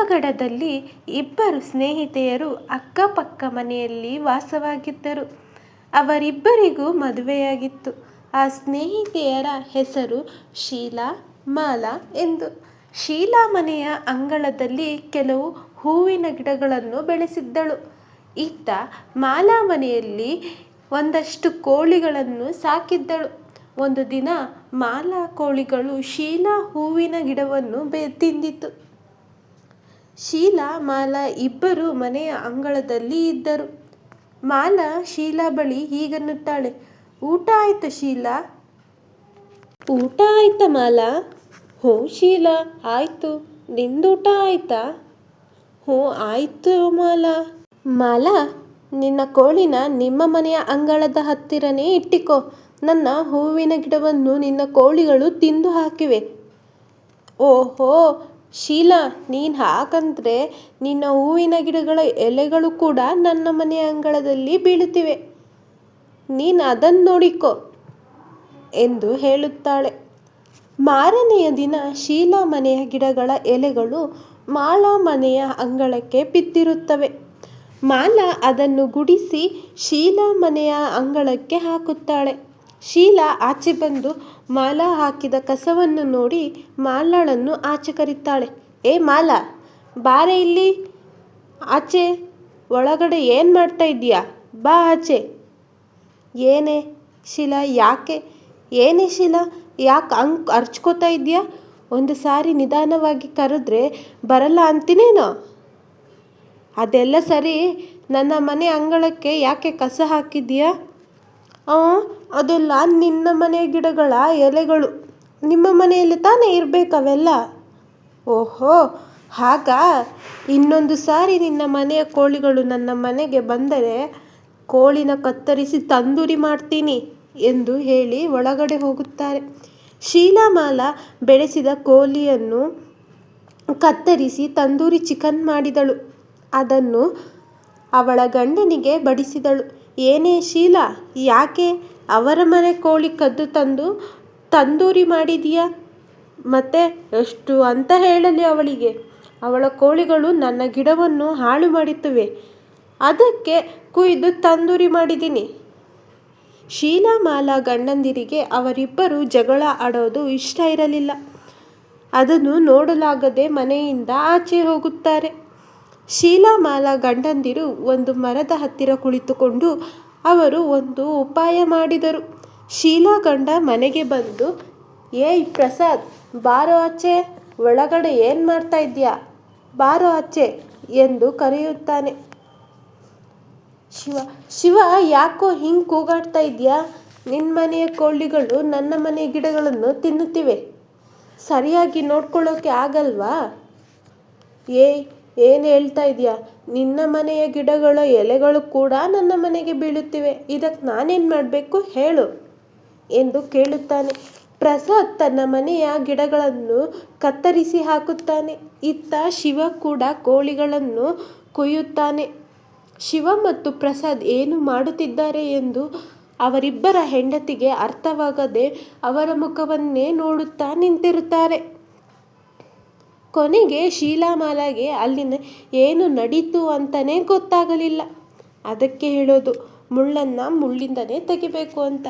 ದೇವಗಡದಲ್ಲಿ ಇಬ್ಬರು ಸ್ನೇಹಿತೆಯರು ಅಕ್ಕಪಕ್ಕ ಮನೆಯಲ್ಲಿ ವಾಸವಾಗಿದ್ದರು. ಅವರಿಬ್ಬರಿಗೂ ಮದುವೆಯಾಗಿತ್ತು. ಆ ಸ್ನೇಹಿತೆಯರ ಹೆಸರು ಶೀಲಾ, ಮಾಲಾ ಎಂದು. ಶೀಲಾ ಮನೆಯ ಅಂಗಳದಲ್ಲಿ ಕೆಲವು ಹೂವಿನ ಗಿಡಗಳನ್ನು ಬೆಳೆಸಿದ್ದಳು. ಇತ್ತ ಮಾಲಾ ಮನೆಯಲ್ಲಿ ಒಂದಷ್ಟು ಕೋಳಿಗಳನ್ನು ಸಾಕಿದ್ದಳು. ಒಂದು ದಿನ ಮಾಲಾ ಕೋಳಿಗಳು ಶೀಲಾ ಹೂವಿನ ಗಿಡವನ್ನು ಬೆ ತಿಂದಿತು ಶೀಲಾ, ಮಾಲಾ ಇಬ್ಬರು ಮನೆಯ ಅಂಗಳದಲ್ಲಿ ಇದ್ದರು. ಮಾಲಾ ಶೀಲಾ ಬಳಿ ಹೀಗನ್ನುತ್ತಾಳೆ, ಊಟ ಆಯ್ತಾ ಶೀಲಾ? ಊಟ ಆಯ್ತಾ ಮಾಲಾ? ಹೋ ಶೀಲಾ, ಆಯ್ತು. ನಿಂದೂಟ ಆಯ್ತಾ? ಹೋ ಆಯಿತು ಮಾಲಾ. ಮಾಲಾ, ನಿನ್ನ ಕೋಳಿನ ನಿಮ್ಮ ಮನೆಯ ಅಂಗಳದ ಹತ್ತಿರನೇ ಇಟ್ಟಿಕೋ. ನನ್ನ ಹೂವಿನ ಗಿಡವನ್ನು ನಿನ್ನ ಕೋಳಿಗಳು ತಿಂದು ಹಾಕಿವೆ. ಓಹೋ ಶೀಲಾ, ನೀನು ಹಾಕಂದ್ರೆ ನಿನ್ನ ಹೂವಿನ ಗಿಡಗಳ ಎಲೆಗಳು ಕೂಡ ನನ್ನ ಮನೆಯ ಅಂಗಳದಲ್ಲಿ ಬೀಳುತ್ತಿವೆ. ನೀನು ಅದನ್ನು ನೋಡಿಕೋ ಎಂದು ಹೇಳುತ್ತಾಳೆ. ಮಾರನೆಯ ದಿನ ಶೀಲಾ ಮನೆಯ ಗಿಡಗಳ ಎಲೆಗಳು ಮಾಲಾ ಮನೆಯ ಅಂಗಳಕ್ಕೆ ಬಿದ್ದಿರುತ್ತವೆ. ಮಾಲಾ ಅದನ್ನು ಗುಡಿಸಿ ಶೀಲಾ ಮನೆಯ ಅಂಗಳಕ್ಕೆ ಹಾಕುತ್ತಾಳೆ. ಶೀಲಾ ಆಚೆ ಬಂದು ಮಾಲಾ ಹಾಕಿದ ಕಸವನ್ನು ನೋಡಿ ಮಾಲಾಳನ್ನು ಆಚೆ ಕರೀತಾಳೆ ಏ ಮಾಲಾ, ಬಾರೆ ಇಲ್ಲಿ. ಆಚೆ, ಒಳಗಡೆ ಏನು ಮಾಡ್ತಾ ಇದ್ದೀಯಾ? ಬಾ ಆಚೆ. ಏನೇ ಶಿಲಾ, ಯಾಕೆ? ಏನೇ ಶಿಲಾ, ಯಾಕೆ ಅಂಕ್ ಅರ್ಚ್ಕೋತಾ ಇದೆಯಾ ಒಂದು ಸಾರಿ ನಿಧಾನವಾಗಿ ಕರೆದ್ರೆ ಬರಲ್ಲ ಅಂತೀನೇನೋ? ಅದೆಲ್ಲ ಸರಿ. ನನ್ನ ಮನೆ ಅಂಗಳಕ್ಕೆ ಯಾಕೆ ಕಸ ಹಾಕಿದ್ದೀಯಾ? ಅದೆಲ್ಲ ನಿನ್ನ ಮನೆ ಗಿಡಗಳ ಎಲೆಗಳು. ನಿಮ್ಮ ಮನೆಯಲ್ಲಿ ತಾನೇ ಇರಬೇಕು ಅವೆಲ್ಲ? ಓಹೋ, ಹಾಗಾ? ಇನ್ನೊಂದು ಸಾರಿ ನಿನ್ನ ಮನೆಯ ಕೋಳಿಗಳು ನನ್ನ ಮನೆಗೆ ಬಂದರೆ ಕೋಳಿನ ಕತ್ತರಿಸಿ ತಂದೂರಿ ಮಾಡ್ತೀನಿ ಎಂದು ಹೇಳಿ ಒಳಗಡೆ ಹೋಗುತ್ತಾರೆ. ಶೀಲಾಮಾಲ ಬೆಳೆಸಿದ ಕೋಳಿಯನ್ನು ಕತ್ತರಿಸಿ ತಂದೂರಿ ಚಿಕನ್ ಮಾಡಿದಳು. ಅದನ್ನು ಅವಳ ಗಂಡನಿಗೆ ಬಡಿಸಿದಳು. ಏನೇ ಶೀಲಾ, ಯಾಕೆ ಅವರ ಮನೆ ಕೋಳಿ ಕದ್ದು ತಂದು ತಂದೂರಿ ಮಾಡಿದೀಯಾ? ಮತ್ತೆ ಎಷ್ಟು ಅಂತ ಹೇಳಲಿ ಅವಳಿಗೆ. ಅವಳ ಕೋಳಿಗಳು ನನ್ನ ಗಿಡವನ್ನು ಹಾಳು ಮಾಡುತ್ತವೆ. ಅದಕ್ಕೆ ಕುಯ್ದು ತಂದೂರಿ ಮಾಡಿದ್ದೀನಿ. ಶೀಲಾ ಮಾಲಾ ಗಂಡಂದಿರಿಗೆ ಅವರಿಬ್ಬರು ಜಗಳ ಆಡೋದು ಇಷ್ಟ ಇರಲಿಲ್ಲ. ಅದನ್ನು ನೋಡಲಾಗದೆ ಮನೆಯಿಂದ ಆಚೆ ಹೋಗುತ್ತಾರೆ. ಶೀಲಾ ಮಾಲಾ ಗಂಡಂದಿರು ಒಂದು ಮರದ ಹತ್ತಿರ ಕುಳಿತುಕೊಂಡು ಅವರು ಒಂದು ಉಪಾಯ ಮಾಡಿದರು. ಶೀಲಾ ಗಂಡ ಮನೆಗೆ ಬಂದು, ಏಯ್ ಪ್ರಸಾದ್, ಬಾರೋ ಆಚೆ, ಒಳಗಡೆ ಏನು ಮಾಡ್ತಾ ಇದ್ದೀಯಾ? ಬಾರೋ ಆಚೆ ಎಂದು ಕರೆಯುತ್ತಾನೆ. ಶಿವ ಶಿವ, ಯಾಕೋ ಹಿಂಗೆ ಕೂಗಾಡ್ತಾ ಇದೆಯಾ ನಿನ್ನ ಮನೆಯ ಕೋಳಿಗಳು ನನ್ನ ಮನೆಯ ಗಿಡಗಳನ್ನು ತಿನ್ನುತ್ತಿವೆ. ಸರಿಯಾಗಿ ನೋಡ್ಕೊಳ್ಳೋಕೆ ಆಗಲ್ವಾ? ಏಯ್ ಏನು ಹೇಳ್ತಾ ಇದೆಯಾ? ನಿನ್ನ ಮನೆಯ ಗಿಡಗಳ ಎಲೆಗಳು ಕೂಡ ನನ್ನ ಮನೆಗೆ ಬೀಳುತ್ತಿವೆ. ಇದಕ್ಕೆ ನಾನೇನು ಮಾಡಬೇಕು? ಹೇಳು ಎಂದು ಕೇಳುತ್ತಾನೆ. ಪ್ರಸಾದ್ ತನ್ನ ಮನೆಯ ಗಿಡಗಳನ್ನು ಕತ್ತರಿಸಿ ಹಾಕುತ್ತಾನೆ. ಇತ್ತ ಶಿವ ಕೂಡ ಕೋಳಿಗಳನ್ನು ಕೊಯ್ಯುತ್ತಾನೆ. ಶಿವ ಮತ್ತು ಪ್ರಸಾದ್ ಏನು ಮಾಡುತ್ತಿದ್ದಾರೆ ಎಂದು ಅವರಿಬ್ಬರ ಹೆಂಡತಿಗೆ ಅರ್ಥವಾಗದೆ ಅವರ ಮುಖವನ್ನೇ ನೋಡುತ್ತಾ ನಿಂತಿರುತ್ತಾರೆ. ಕೊನೆಗೆ ಶೀಲಾಮಾಲಾಗೆ ಅಲ್ಲಿನ ಏನು ನಡೀತು ಅಂತಲೇ ಗೊತ್ತಾಗಲಿಲ್ಲ. ಅದಕ್ಕೆ ಹೇಳೋದು ಮುಳ್ಳನ್ನು ಮುಳ್ಳಿಂದನೇ ತೆಗಿಬೇಕು ಅಂತ.